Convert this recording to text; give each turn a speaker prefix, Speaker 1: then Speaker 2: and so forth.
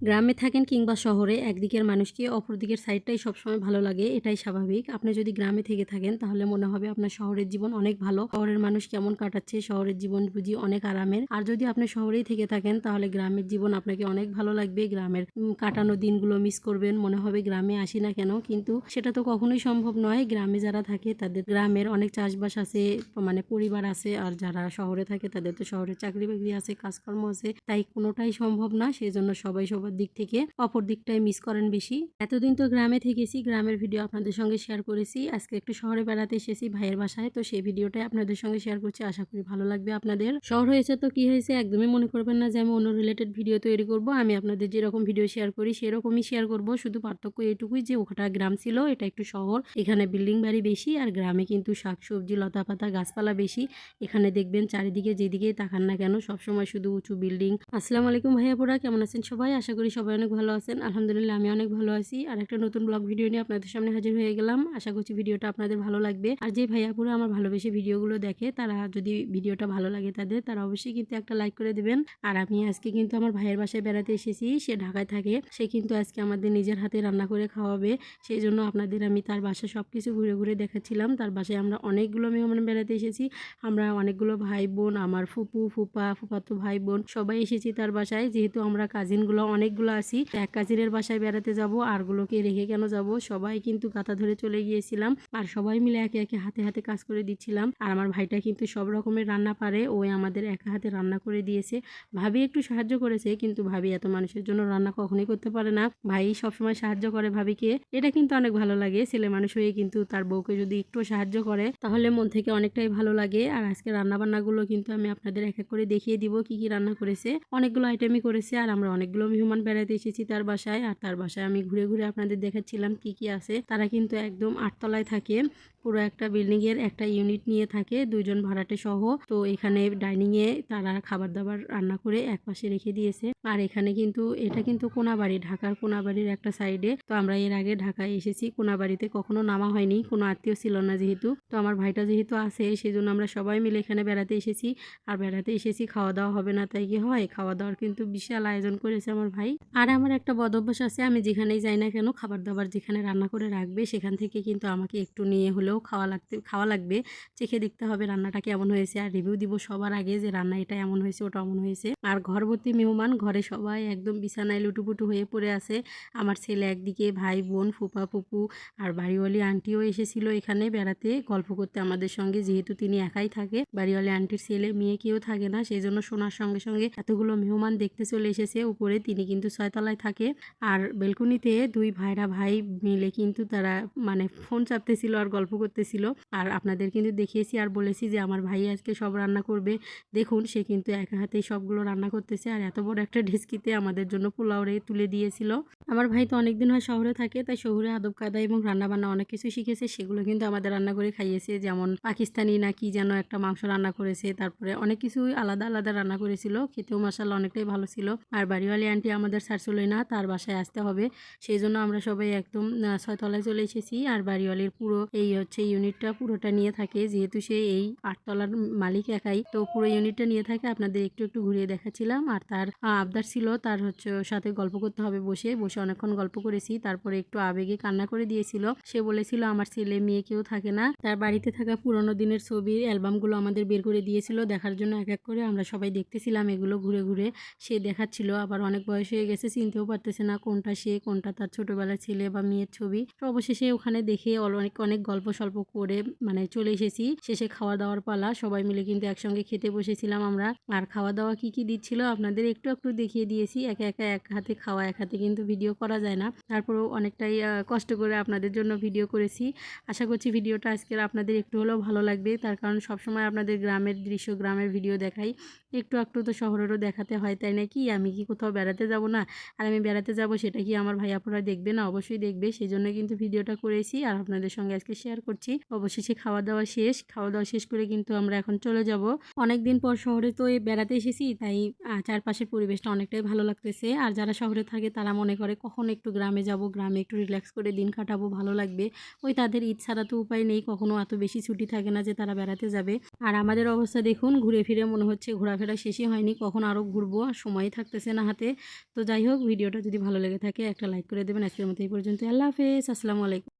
Speaker 1: গ্রামে থাকেন কিংবা শহরে একদিকের মানুষকে অপর দিকের সাইডটাই সবসময় ভালো লাগে, এটাই স্বাভাবিক। আপনি যদি গ্রামে থেকে থাকেন, তাহলে মনে হবে আপনার শহরের জীবন অনেক ভালো। শহরের মানুষ কেমন কাটাচ্ছে, শহরের জীবন বুঝি অনেক আরামের। আর যদি আপনি শহরেই থেকে থাকেন, তাহলে গ্রামের জীবন আপনাকে অনেক ভালো লাগবে। গ্রামের কাটানো দিনগুলো মিস করবেন, মনে হবে গ্রামে আসি না কেন? কিন্তু সেটা তো কখনোই সম্ভব নয়। গ্রামে যারা থাকে, তাদের গ্রামের অনেক চাষবাস আছে মানে পরিবার আছে। আর যারা শহরে থাকে, তাদের তো শহরে চাকরি বাকরি আছে, কাজকর্ম আছে। তাই কোনোটাই সম্ভব না। সেই জন্য সবাই সবাই সবার দিক থেকে। অপর দিকটাই মিস করেন বেশি। এতদিন তো গ্রামে থেকেছি, গ্রামের ভিডিও আপনাদের সঙ্গে শেয়ার করেছি। আজকে একটু শহরে বেড়াতে এসেছি ভাইয়ের বাসায়। তো সেই ভিডিওটাই আপনাদের সঙ্গে শেয়ার করছি। আশা করি ভালো লাগবে আপনাদের। শহর হয়েছে তো কি হয়েছে একদমই মনে করবেন না যে আমি অন্য রিলেটেড ভিডিও তৈরি করব। আমি আপনাদের যেরকম ভিডিও শেয়ার করি, সেরকমই শেয়ার করব। শুধু পার্থক্য এটুকুই যে ওখানটা গ্রাম ছিল, এটা একটু শহর। এখানে বিল্ডিং বাড়ি বেশি আর গ্রামে কিন্তু শাকসবজি লতা পাতা গাছপালা বেশি। এখানে দেখবেন চারিদিকে যেদিকেই তাকান না কেন, সবসময় শুধু উঁচু বিল্ডিং আসসালামু আলাইকুম ভাইয়াপুরা কেমন আছেন সবাই? আশা করি সবাই অনেক ভালো আছেন। আলহামদুলিল্লাহ আমি অনেক ভালো আছি। আর একটা নতুন ব্লগ ভিডিও নিয়ে আপনাদের সামনে হাজির হয়ে গেলাম। আশা করছি ভিডিওটা আপনাদের ভালো লাগবে। আর যে ভাইয়াপুরা আমার ভালোবেসে ভিডিওগুলো দেখে, তারা যদি ভিডিওটা ভালো লাগে তাদের, তারা অবশ্যই কিন্তু একটা লাইক করে দেবেন। আর আমি আজকে কিন্তু আমার ভাইয়ের বাসায় বেড়াতে এসেছি। সে ঢাকায় থাকে। সে কিন্তু আজকে আমাদের নিজের হাতে রান্না করে খাওয়াবে। সেই জন্য আপনাদের আমি তার বাসা সব কিছু ঘুরে ঘুরে দেখাচ্ছিলাম। তার বাসায় আমরা অনেকগুলো মেহমান বেড়াতে এসেছি। আমরা অনেকগুলো ভাই বোন, আমার ফুপু, ফুপা ফুপাতো ভাই বোন সবাই এসেছি তার বাসায়। যেহেতু আমরা কাজিনগুলো অনেকগুলো আছি। এক কাজিনের বাসায় বেড়াতে যাব, আরগুলোকে রেখে কেন যাব? সবাই কিন্তু গাতা ধরে চলে গিয়েছিলাম। আর সবাই মিলে একে একে হাতে হাতে কাজ করে দিচ্ছিলাম। আর আমার ভাইটা কিন্তু সব রকমের রান্না পারে। ওই আমাদের একা হাতে রান্না করে দিয়েছে। ভাবি একটু সাহায্য করেছে, কিন্তু ভাবি এত মানুষের জন্য রান্না কখনোই করতে পারে না। ভাই সবসময় সাহায্য করে ভাবিকে। এটা কিন্তু অনেক ভালো লাগে। ছেলে মানুষ হয়ে কিন্তু তার বউকে যদি একটু সাহায্য করে, তাহলে মন থেকে অনেকটাই ভালো লাগে। আর আজকে রান্না বান্নাগুলো কিন্তু আমি আপনাদের এক এক করে দেখিয়ে দিব, কি কি রান্না করেছে। অনেকগুলো আইটেমই করেছে, আর আমরা অনেকগুলো মেহমান বেড়াতে এসেছি তার বাসায়, আর তার বাসায় আমি ঘুরে ঘুরে আপনাদের দেখাচ্ছিলাম কি কি আছে। তারা কিন্তু একদম আটতলায় থাকে, পুরো একটা বিল্ডিং এর একটা ইউনিট নিয়ে থাকে, দুইজন ভাড়াটে সহ। তো এখানে ডাইনিং এ তারা খাবার দাবার রান্না করে এক পাশে রেখে দিয়েছে। আর এখানে কিন্তু, এটা কিন্তু কোনাবাড়ি, ঢাকার কোনাবাড়ির একটা সাইডে তো আমরা এর আগে ঢাকায় এসেছি, কোনাবাড়িতে কখনো নামা হয়নি, কোনো আত্মীয় ছিল না যেহেতু। তো আমার ভাইটা যেহেতু আছে সেই জন্য আমরা সবাই মিলে এখানে বেড়াতে এসেছি। আর বেড়াতে এসেছি, খাওয়া দাওয়া হবে না তাই কি হয়? খাওয়া দাওয়ার কিন্তু বিশাল আয়োজন করেছে আমার ভাই। আর আমার একটা বদ অভ্যাস আছে, আমি যেখানেই যাই না কেন খাবার দাবার যেখানে রান্না করে রাখবে সেখান থেকে কিন্তু আমাকে একটু নিয়ে হলেও খাওয়া লাগতে, খাওয়া লাগবে। চেখে দেখতে হবে রান্নাটা কেমন হয়েছে। আর রিভিউ দিব সবার আগে যে রান্না এটা এমন হয়েছে, ওটা এমন হয়েছে। আর ঘরবর্তী মেহমান, ঘরে সবাই একদম বিছানায় লুটুপুটু হয়ে পড়ে আছে। আমার ছেলে একদিকে, ভাই, বোন, ফুপা, ফুপু আর বাড়িওয়ালি আন্টিও এসেছিল এখানে বেড়াতে গল্প করতে আমাদের সঙ্গে। যেহেতু তিনি একাই থাকে, বাড়িওয়ালি আন্টির ছেলে, মেয়ে কেউ থাকে না। সেই জন্য শোনার সঙ্গে সঙ্গে এতগুলো মেহমান দেখতে চলে এসেছে। উপরে তিনি কিন্তু ছয়তলায় থাকে। আর বেলকুনিতে দুই ভাইরা ভাই মিলে কিন্তু তারা মানে ফোন চাপতেছিল আর গল্প করতেছিল। আর আপনাদের কিন্তু দেখিয়েছি আর বলেছি যে আমার ভাই আজকে সব রান্না করবে। দেখুন, সে কিন্তু এক হাতেই সবগুলো রান্না করতেছে আর এত বড় একটা ঢেসকিতে আমাদের জন্য পোলাও রে তুলে দিয়েছিল। আমার ভাই তো অনেকদিন হয় শহরে থাকে, তাই শহরে আদব কায়দা এবং রান্না বান্না অনেক কিছু শিখেছে। সেগুলো কিন্তু আমাদের রান্না করে খাইয়েছে, যেমন পাকিস্তানি না কি যেন একটা মাংস রান্না করেছে, তারপরে অনেক কিছুই আলাদা আলাদা রান্না করেছিল। খেতেও মশালা অনেকটাই ভালো ছিল। আর বাড়িওয়ালি আন্টি আমাদের ছাড়ছিলই না, তার বাসায় আসতে হবে। সেই জন্য আমরা সবাই একদম ছয়তলায় চলে এসেছি আর বাড়িওয়ালির পুরো এই হচ্ছে ইউনিটটা পুরোটা নিয়ে থাকে। যেহেতু সে এই আটতলার মালিক একাই, তো পুরো ইউনিটটা নিয়ে থাকে। আপনাদের একটু একটু ঘুরিয়ে দেখাচ্ছিলাম। আর তার আবদার ছিল তার হচ্ছে সাথে গল্প করতে হবে বসে। বসে অনেকক্ষণ গল্প করেছি। তারপরে একটু আবেগে কান্না করে দিয়েছিল। সে বলেছিল, আমার ছেলে মেয়ে কেউ থাকে না। তার বাড়িতে থাকা পুরোনো দিনের ছবির অ্যালবামগুলো আমাদের বের করে দিয়েছিল। দেখার জন্য এক এক করে আমরা সবাই দেখতেছিলাম এগুলো ঘুরে ঘুরে। সে দেখাচ্ছিল। আবার অনেক বয়স হয়ে গেছে, চিনতেও পারতেছে না কোনটা সে, কোনটা তার ছোটবেলার ছেলে বা মেয়ের ছবি। তো অবশেষে ওখানে দেখে অনেক অনেক গল্প সল্প করে মানে চলে এসেছি। শেষে খাওয়া দাওয়ার পালা, সবাই মিলে কিন্তু একসঙ্গে খেতে বসেছিলাম আমরা। আর খাওয়া দাওয়া কি কি দিচ্ছিল আপনাদের একটু একটু দেখিয়ে দিয়েছি। একা একা, এক হাতে খাওয়া, এক হাতে কিন্তু ভিডিও করা যায় না। তারপরেও অনেকটাই কষ্ট করে আপনাদের জন্য ভিডিও করেছি। আশা করছি ভিডিওটা আজকের আপনাদের একটু হলেও ভালো লাগবে। তার কারণ সবসময় আপনাদের গ্রামের দৃশ্য, গ্রামের ভিডিও দেখাই। একটু একটু তো শহরেরও দেখাতে হয়, তাই নাকি আমি কি কোথাও বেড়াতে যাব না? আর আমি বেড়াতে যাব সেটা কি আমার ভাই আপুরা দেখবে না? অবশ্যই দেখবে। সেই জন্য কিন্তু ভিডিওটা করেছি আর আপনাদের সঙ্গে আজকে শেয়ার করছি। অবশেষে খাওয়া দাওয়া শেষ। খাওয়া দাওয়া শেষ করে কিন্তু আমরা এখন চলে যাব। অনেক দিন পর শহরে তো বেড়াতে এসেছি, তাই চারপাশের পরিবেশটা অনেকটাই ভালো লাগতেছে। আর যারা শহরে থাকে তারা মনে করে কখন একটু গ্রামে যাব, গ্রামে একটু রিল্যাক্স করে দিন কাটাবো, ভালো লাগবে। ওই তাদের ঈদ ছাড়া তো উপায় নেই, কখনো এত বেশি ছুটি থাকে না যে তারা বেড়াতে যাবে। আর আমাদের অবস্থা দেখুন, ঘুরে ফিরে মনে হচ্ছে ঘোরাফেরা ঘোরাফেরা শেষই হয়নি, কখন আরও ঘুরবো, আর সময় থাকতেছে না হাতে। তো যাই হোক, ভিডিওটা যদি ভালো লেগে থাকে, একটা লাইক করে দেবেন। আজকের মতো এই পর্যন্ত আল্লাহ হাফেজ। আসসালামু আলাইকুম।